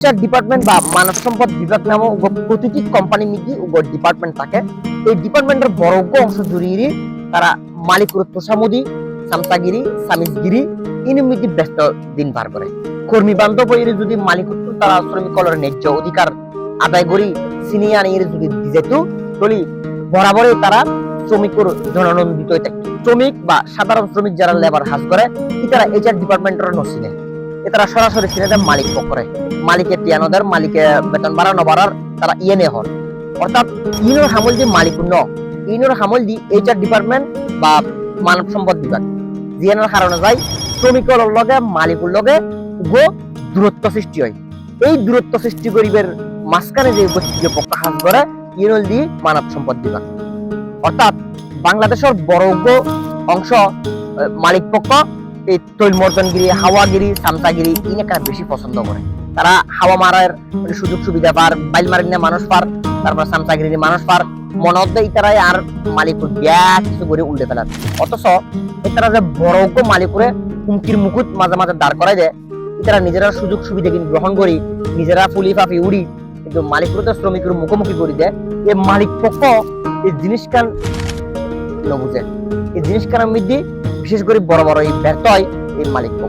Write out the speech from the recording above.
HR department বা মানব সম্পদ বিভাগ নামক প্রতিটি কোম্পানি মিটি উগ ডিপার্টমেন্ট থাকে। এই ডিপার্টমেন্টের বড় অংশ জুড়িয়ে তারা মালিকুর তোষামুদি সামসাগিরি সামিজগিরি ইনুমিতি ব্যস্ত দিন পার করে কর্মী বান্ধব হয়ে যদি মালিকুর তারা শ্রমিকলের ন্যায্য অধিকার আদায় করি সিনিয়ে আনিয়ে যদি দিজেতু তলি বরাবরই তারা শ্রমিকর জননন্দিত শ্রমিক বা সাধারণ শ্রমিক যারা লেবার হাজ করে তারা এইচআর ডিপার্টমেন্টের নসিনে এতারা সরাসরি সিনেদে মালিক পক্ষরে মালিকের টিয়ানোদের মালিকে বেতন বাড়া নবাড়ার তারা ইয়েনে হন। অর্থাৎ ইনোর হামল দি মালিক ন ইনোর হামল দি এইচআর ডিপার্টমেন্ট বা মানব সম্পদ বিভাগ। জিয়ানোর কারণে যাই শ্রমিকের লগে, মালিকের লগে গো দূরত্ব সৃষ্টি হয়। এই দূরত্ব সৃষ্টি করিবের মাঝখানে যে গোষ্ঠীকে পক্ষ হাস করে ইনল দি মানব সম্পদ বিভাগ। অর্থাৎ বাংলাদেশের বড় অংশ মালিক পক্ষ, এই তৈল মর্দনগিরি হাওয়াগিরি সামতাগিরি ইনাকা বেশি পছন্দ করে। তারা হাওয়া মারার মানে সুযোগ সুবিধা পার, বাইল মারিনে মানুষ পার, তারপর সামতাগিরি মানুষ পার, মনত দেয় তারাই আর মালিকুর বিয়া কিছু করে উল্টে ফেলার। অথচ এতারা যে বড় মালিকুরে হুমকির মুকুট মাঝে মাঝে দাঁড় করাই দেয় তারা নিজেরা সুযোগ সুবিধা কিন্তু গ্রহণ করি, নিজেরা ফুলি ফাফি উড়ি, কিন্তু মালিকুরে তো শ্রমিকের মুখোমুখি করি দেয় এই মালিক পক্ষ এই জিনিস কান নবুঝে এই জিনিস কানের মধ্যে বিশেষ করে বড় বড় এই ব্যর্থ হয় এই মালিক পক্ষ।